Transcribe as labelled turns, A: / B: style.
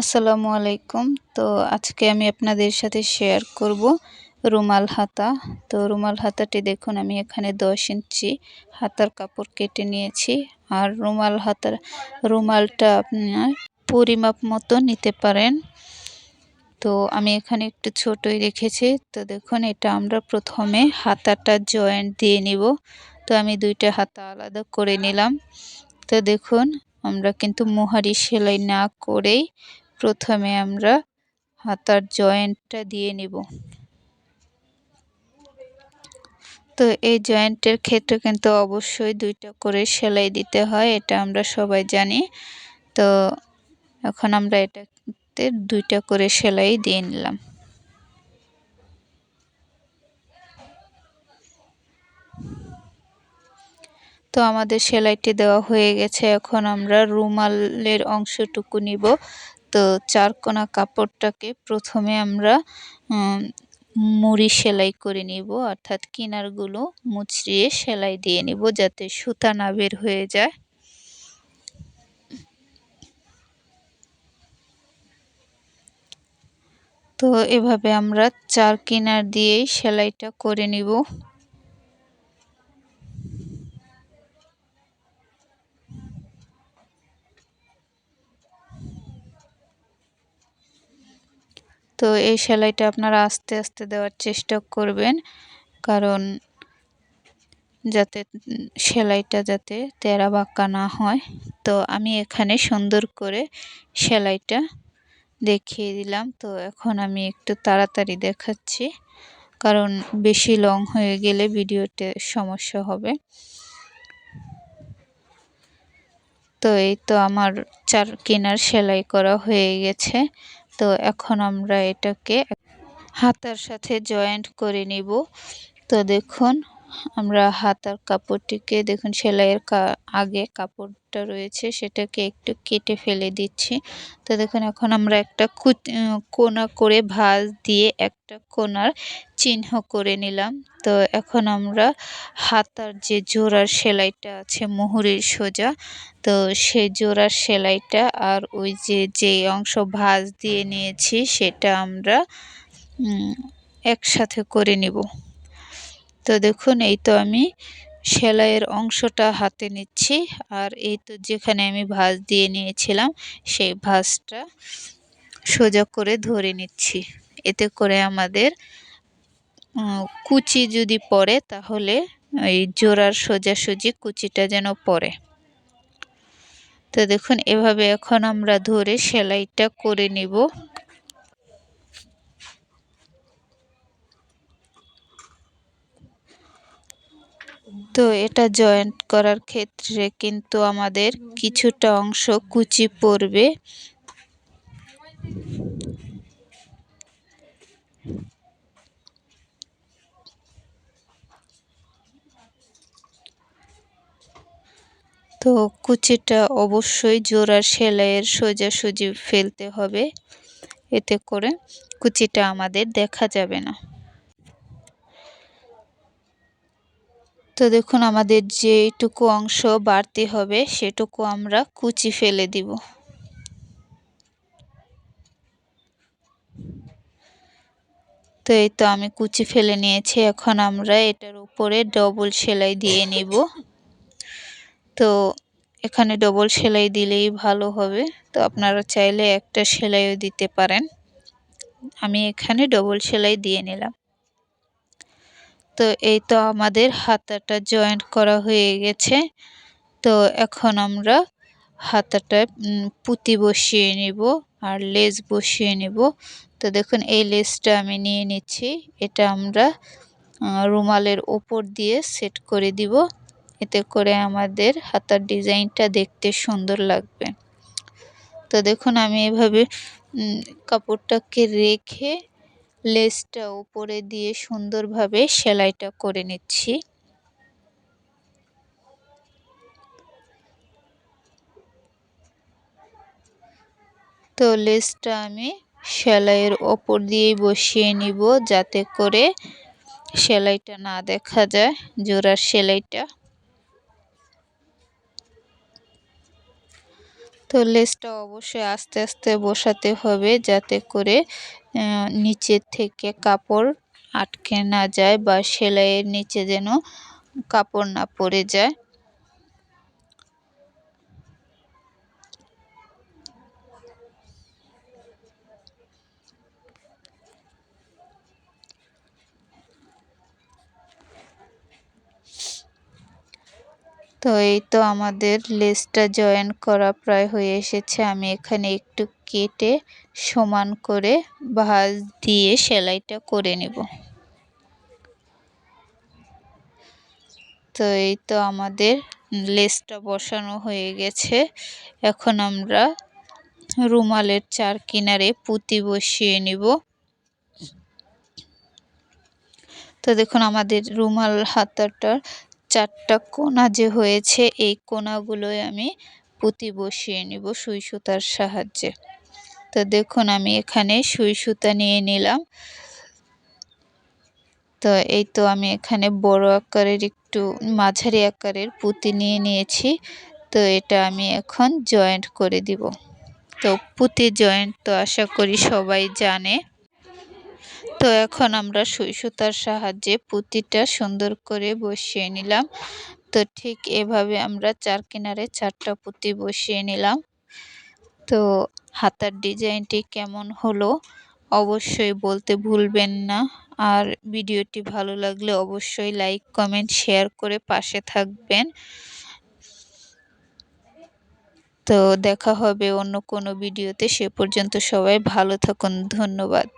A: আসসালামু আলাইকুম। তো আজকে আমি আপনাদের সাথে শেয়ার করব রুমাল হাতা। তো রুমাল হাতাটি দেখুন, আমি এখানে দশ ইঞ্চি হাতার কাপড় কেটে নিয়েছি। আর রুমাল হাতার, রুমালটা আপনার পরিমাপ মতো নিতে পারেন। তো আমি এখানে একটু ছোটই রেখেছি। তো দেখুন, এটা আমরা প্রথমে হাতাটা জয়েন্ট দিয়ে নিব। তো আমি দুইটা হাতা আলাদা করে নিলাম। তো দেখুন, আমরা কিন্তু মোহারি সেলাই না করেই প্রথমে আমরা হাতার জয়েন্টটা দিয়ে নিব। তো এই জয়েন্টের ক্ষেত্রে কিন্তু অবশ্যই দুইটা করে সেলাই দিতে হয়, এটা আমরা সবাই জানি। তো এখন আমরা এটাতে দুইটা করে সেলাই দিয়ে নিলাম। তো আমাদের সেলাইটি দেওয়া হয়ে গেছে, এখন আমরা রুমালের অংশটুকু নিব। তো চারকোনা কাপড়টাকে প্রথমে আমরা মুড়ি সেলাই করে নিব। অর্থাৎ কিনারগুলো মুচড়িয়ে সেলাই দিয়ে নিব যাতে সুতা না বের হয়ে যায়। তো এভাবে আমরা চার কিনার দিয়েই সেলাইটা করে নিব। তো এই সেলাইটা আপনারা আস্তে আস্তে দেওয়ার চেষ্টা করবেন। কারণ যাতে সেলাইটা যাতে তেরা বাঁকা না হয়। তো আমি এখানে সুন্দর করে সেলাইটা দেখিয়ে দিলাম। তো এখন আমি একটু তাড়াতাড়ি দেখাচ্ছি। কারণ বেশি লং হয়ে গেলে ভিডিওতে সমস্যা হবে। তো এই তো আমার চার কেনার সেলাই করা হয়ে গেছে। তো এখন আমরা এটাকে হাতার সাথে জয়েন্ট করে নিব। তো দেখুন, আমরা হাতার কাপড়টিকে, দেখুন সেলাইয়ের আগে কাপড়টা রয়েছে, সেটাকে একটু কেটে ফেলে দিচ্ছি। তো দেখুন, এখন আমরা একটা কোনা করে ভাঁজ দিয়ে একটা কোনার চিহ্ন করে নিলাম। তো এখন আমরা হাতার যে জোড়ার সেলাইটা আছে, মুহুরির সোজা, তো সেই জোড়ার সেলাইটা আর ওই যে যে অংশ ভাঁজ দিয়ে নিয়েছি, সেটা আমরা একসাথে করে নিব। তো দেখুন, এই তো আমি সেলাইয়ের অংশটা হাতে নিচ্ছি, আর এই তো যেখানে আমি ভাঁজ দিয়ে নিয়েছিলাম, সেই ভাঁজটা সোজা করে ধরে নিচ্ছি। এতে করে আমাদের কুচি যদি পড়ে, তাহলে এই জোড়ার সোজাসুজি কুচিটা যেন পড়ে। তো দেখুন, এভাবে এখন আমরা ধরে সেলাইটা করে নিব। তো এটা জয়েন্ট করার ক্ষেত্রে কিন্তু আমাদের কিছুটা অংশ কুচি পড়বে। তো কুচিটা অবশ্যই জোড়ার সেলাইয়ের সোজাসুজি ফেলতে হবে এতে করে কুচিটা আমাদের দেখা যাবে না। তো দেখুন আমাদের যেটুকু অংশ বাড়তি হবে সেটুকু আমরা কুচি ফেলে দিব। তো এই তো আমি কুচি ফেলে নিয়েছি, এখন আমরা এটার উপরে ডবল সেলাই দিয়ে নিব। তো এখানে ডবল সেলাই দিলেই ভালো হবে। তো আপনারা চাইলে একটা সেলাইও দিতে পারেন। আমি এখানে ডবল সেলাই দিয়ে নিলাম। তো এই তো আমাদের হাতাটা জয়েন্ট করা হয়ে গেছে। তো এখন আমরা হাতাটা পুঁতি বসিয়ে নিব আর লেজ বসিয়ে নিব। তো দেখুন, এই লেজটা আমি নিয়ে নিচ্ছি। এটা আমরা রুমালের ওপর দিয়ে সেট করে দিব। এতে করে আমাদের হাতার ডিজাইনটা দেখতে সুন্দর লাগবে। তো দেখুন, আমি এভাবে কাপড়টাকে রেখে লেসটা উপরে দিয়ে সুন্দরভাবে সেলাইটা করে নিচ্ছি। তো লেসটা আমি সেলাইয়ের ওপর দিয়েই বসিয়ে নিব, যাতে করে সেলাইটা না দেখা যায়, জোড়ার সেলাইটা। তো লেসটা অবশ্যই আস্তে আস্তে বসাতে হবে যাতে করে নিচের থেকে কাপড় আটকে না যায় বা সেলাইয়ের নিচে যেন কাপড় না পড়ে যায়। তো এই তো আমাদের লেসটা জয়েন করা প্রায় হয়ে এসেছে। আমি এখানে একটু কেটে সমান করে ভাঁজ দিয়ে সেলাইটা করে নেব। তো এই তো আমাদের লেসটা বসানো হয়ে গেছে। এখন আমরা রুমালের চার কিনারে পুঁতি বসিয়ে নিব। তো দেখুন আমাদের রুমাল হাতাটার চারটা কোনা যে হয়েছে, এই কোনাগুলোই আমি পুঁতি বসিয়ে নিব সুই সুতার সাহায্যে। তো দেখুন, আমি এখানে সুই সুতা নিয়ে নিলাম। তো এই তো আমি এখানে বড় আকারের একটু মাঝারি আকারের পুঁতি নিয়ে নিয়েছি। তো এটা আমি এখন জয়েন্ট করে দিব। তো পুঁতি জয়েন্ট তো আশা করি সবাই জানে। তো এখন আমরা সুই সুতার সাহায্যে পুঁতিটা সুন্দর করে বসিয়ে নিলাম। তো ঠিক এভাবে আমরা চার কিনারে চারটা পুঁতি বসিয়ে নিলাম। তো হাতার ডিজাইনটি কেমন হলো অবশ্যই বলতে ভুলবেন না। আর ভিডিওটি ভালো লাগলে অবশ্যই লাইক, কমেন্ট, শেয়ার করে পাশে থাকবেন। তো দেখা হবে অন্য কোনো ভিডিওতে। সে পর্যন্ত সবাই ভালো থাকুন। ধন্যবাদ।